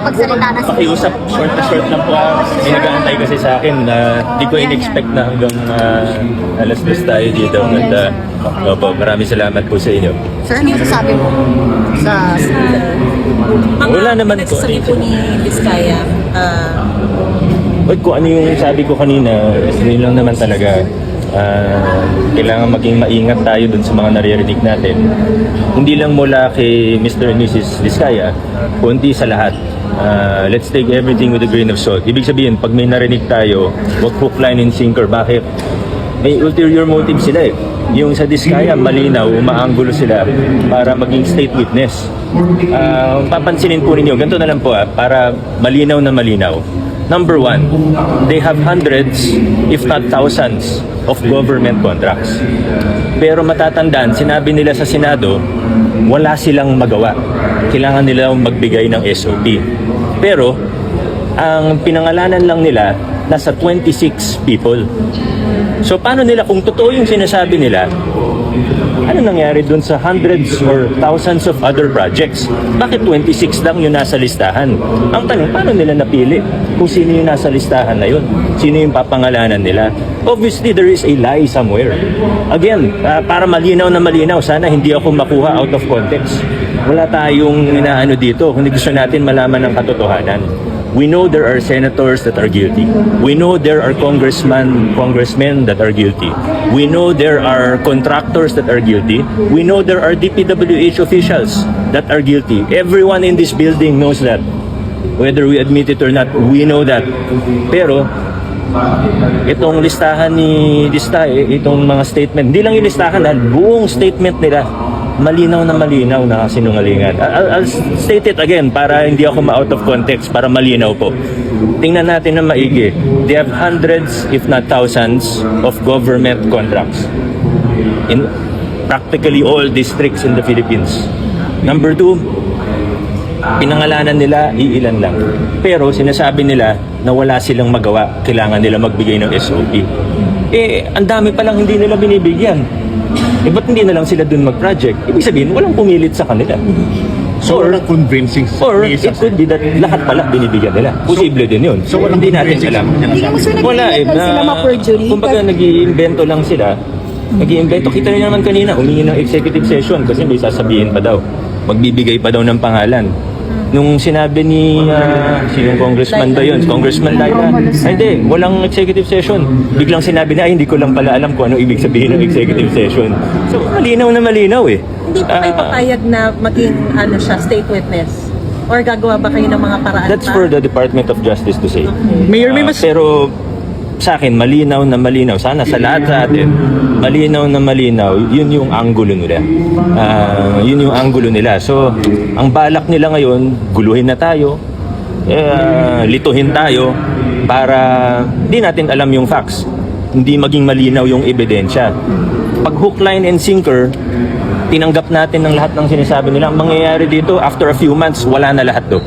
makapagsalita na si Pakiusap, short na short lang po. May nag-aantay kasi sa akin na di ko in-expect na hanggang ah, alas dos tayo dito. At uh, opo, maraming salamat po sa inyo. Sir, ano yung sasabi mo sa Wala naman po. Nagsasabi po ni Vizcaya, ah, Wait, kung ano yung sabi ko kanina, yun lang naman talaga. Ah, kailangan maging maingat tayo dun sa mga naririnig natin. Hindi lang mula kay Mr. and Mrs. Vizcaya, kundi sa lahat. Ah, let's take everything with a grain of salt. Ibig sabihin, pag may narinig tayo, wag hook, line, and sinker. Bakit? May ulterior motive sila eh. Yung sa Diskaya, malinaw, umaanggulo sila para maging state witness. Ah, papansinin po ninyo, ganito na lang po ah, para malinaw na malinaw. Number one, they have hundreds, if not thousands, of government contracts. Pero matatandaan, sinabi nila sa Senado, wala silang magawa. Kailangan nila magbigay ng SOP. Pero, ang pinangalanan lang nila, nasa 26 people. So paano nila, kung totoo yung sinasabi nila, ano nangyari dun sa hundreds or thousands of other projects? Bakit 26 lang yung nasa listahan? Ang tanong, paano nila napili kung sino yung nasa listahan na yun? Sino yung papangalanan nila? Obviously, there is a lie somewhere. Again, ah, para malinaw na malinaw, sana hindi ako makuha out of context. Wala tayong inaano dito, kundi gusto natin malaman ng katotohanan. We know there are senators that are guilty. We know there are congressmen, congressmen that are guilty. We know there are contractors that are guilty. We know there are DPWH officials that are guilty. Everyone in this building knows that. Whether we admit it or not, we know that. Pero itong listahan ni Distae, itong mga statement, hindi lang yung listahan, dahil buong statement nila, malinaw na malinaw na sinungalingan. I'll, I'll state it again para hindi ako ma-out of context, para malinaw po. Tingnan natin na maigi. They have hundreds, if not thousands, of government contracts in practically all districts in the Philippines. Number two, pinangalanan nila, iilan lang. Pero sinasabi nila na wala silang magawa, kailangan nila magbigay ng SOP. Eh, ang dami palang hindi nila binibigyan. Eh, ba't hindi na lang sila dun mag-project? Ibig sabihin, walang pumilit sa kanila. So, Or- walang convincing Or it could be that lahat pala binibigyan nila. Posible din yun. So, walang hindi natin convincing alam. Hindi naman sir Wala eh. nag-iingat sila ma-perjury. kumbaga nag-iimbento lang sila. Nag-iimbento. Kita niyo naman kanina, humingi ng executive session kasi may sasabihin pa daw. Magbibigay pa daw ng pangalan. Nung sinabi ni uh, sinong congressman ba yun? Congressman Laila. Ay hindi, walang executive session. Biglang sinabi na, ay hindi ko lang pala alam kung anong ibig sabihin ng executive session. So malinaw na malinaw eh. hindi pa kayo Ah, papayag na maging ano siya, state witness? Or gagawa ba kayo ng mga paraan That's pa? for the Department of Justice to say. Mayor, may Ah, mas... pero sa akin, malinaw na malinaw. Sana sa lahat sa atin, malinaw na malinaw, yun yung angulo nila. Ah, yun yung angulo nila. So, ang balak nila ngayon, guluhin na tayo, eh, lituhin tayo, para hindi natin alam yung facts. Hindi maging malinaw yung ebidensya. Pag hook, line, and sinker, tinanggap natin ng lahat ng sinasabi nila. Ang mangyayari dito, after a few months, wala na lahat do.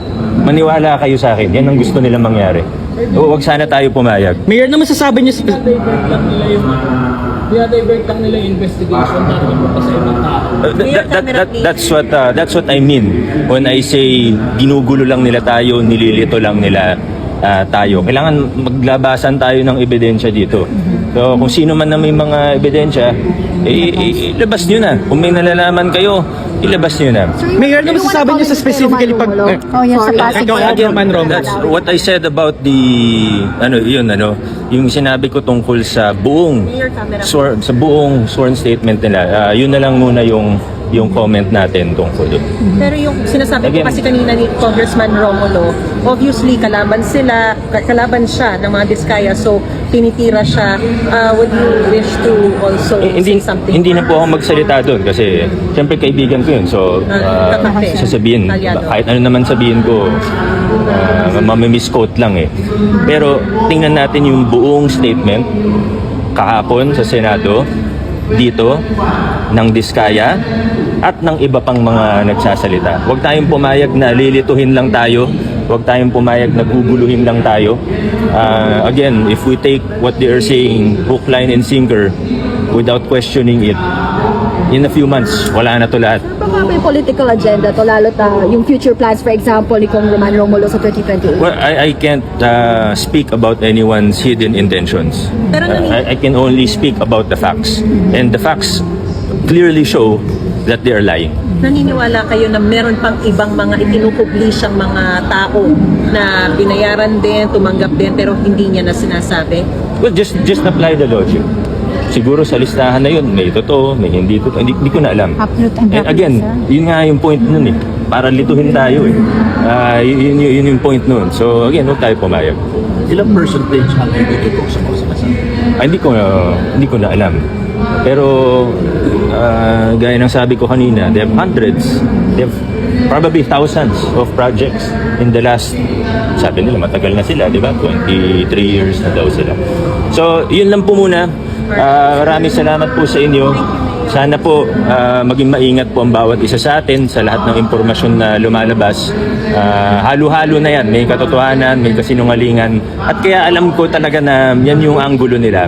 Maniwala kayo sa akin. Yan ang gusto nila mangyari. Huwag sana tayo pumayag. Mayor, ano masasabi niyo sa... lang nila yung divert lang nila yung investigation para mapunta sa ibang tao. That, that, that, that- that's what uh, that's what I mean when I say ginugulo lang nila tayo, nililito lang nila uh, tayo. Kailangan maglabasan tayo ng ebidensya dito. So kung sino man na may mga ebidensya, eh, ilabas niyo na. Kung may nalalaman kayo, ilabas niyo na. Mayor, ano masasabi niyo sa specifically pag... eh, Oh, yan sa Pasig. ikaw, Road. Again, Roman Roman. That's what I said about the ano yun ano yung sinabi ko tungkol sa buong Mayor, camera. sworn, sa buong sworn statement nila. Ah, yun na lang muna yung yung comment natin tungkol doon. Pero yung sinasabi Again. ko kasi kanina ni Congressman Romulo, obviously kalaban sila, kalaban siya ng mga Diskaya, so tinitira siya. Uh, would you wish to also Eh, hindi say something? hindi na po ako magsalita doon kasi siyempre kaibigan ko yun. So Ah, ah, kakampi. sasabihin kahit ano naman sabihin ko uh, mamamisquote lang eh. Pero tingnan natin yung buong statement kahapon sa Senado dito ng Diskaya at ng iba pang mga nagsasalita. Huwag tayong pumayag na lilituhin lang tayo. Huwag tayong pumayag na guguluhin lang tayo. Ah, again, if we take what they are saying, hook, line, and sinker, without questioning it, in a few months, wala na to lahat. Baka may political agenda to, lalo ta yung future plans, for example, ni Kong Roman Romulo sa 2028. Well, I, I can't uh, speak about anyone's hidden intentions. Pero Uh, I, I can only speak about the facts. And the facts clearly show that they are lying. Naniniwala kayo na meron pang ibang mga itinupubli siyang mga tao na binayaran din, tumanggap din, pero hindi niya na sinasabi? Well, just just apply the logic. Siguro sa listahan na yun, may totoo, may hindi totoo. Hindi, hindi ko na alam. Upload and And again, yun nga yung point nun eh. Para lituhin tayo eh. Ah, yun, yun, yun yung point nun. So again, huwag tayo pumayag. Ilang percentage ang hindi totoo sa mga sinasabi? Ah, hindi ko na, hindi ko na alam. Pero ah, gaya ng sabi ko kanina, they have hundreds, they have probably thousands of projects in the last, sabi nila matagal na sila, di ba? 23 years na daw sila. So, yun lang po muna. Ah, maraming salamat po sa inyo. Sana po ah, maging maingat po ang bawat isa sa atin sa lahat ng impormasyon na lumalabas. Ah, halo-halo na yan. May katotohanan, may kasinungalingan. At kaya alam ko talaga na yan yung anggulo nila.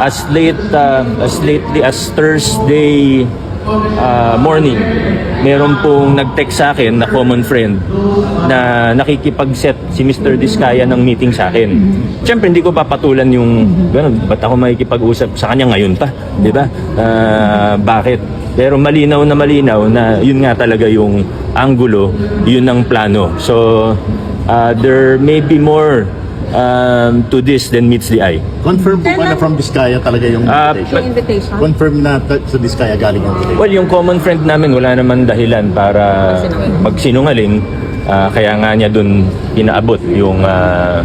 As late ah, as lately as Thursday ah, morning, meron pong nag-text sa akin na common friend na nakikipag-set si Mr. Diskaya ng meeting sa akin. Siyempre, hindi ko papatulan yung ganun. Ba't ako makikipag-usap sa kanya ngayon pa? Di ba? Ah, bakit? Pero malinaw na malinaw na yun nga talaga yung anggulo, yun ang plano. So, ah, there may be more um, to this than meets the eye. Confirm po ba na from Vizcaya talaga yung Ah, invitation? Invitation? Confirm na ta- sa Vizcaya galing yung invitation? Well, yung common friend namin, wala naman dahilan para magsinungaling. Ah, kaya nga niya dun inaabot yung ah,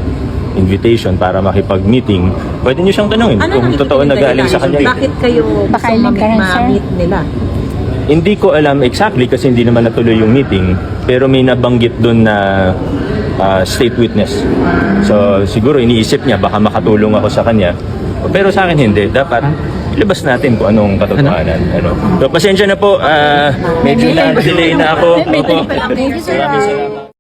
invitation para makipag-meeting. Pwede niyo siyang tanungin Ano kung nang totoo na galing sa kanya. Bakit kayo Baka gusto sir? ma-meet nila? Hindi ko alam exactly kasi hindi naman natuloy yung meeting. Pero may nabanggit dun na ah, state witness. So siguro iniisip niya baka makatulong ako sa kanya. Pero sa akin hindi. Dapat ilabas natin kung anong katotohanan. Ano? So pasensya na po. ah, medyo na delay na ako. Opo. Maraming salamat.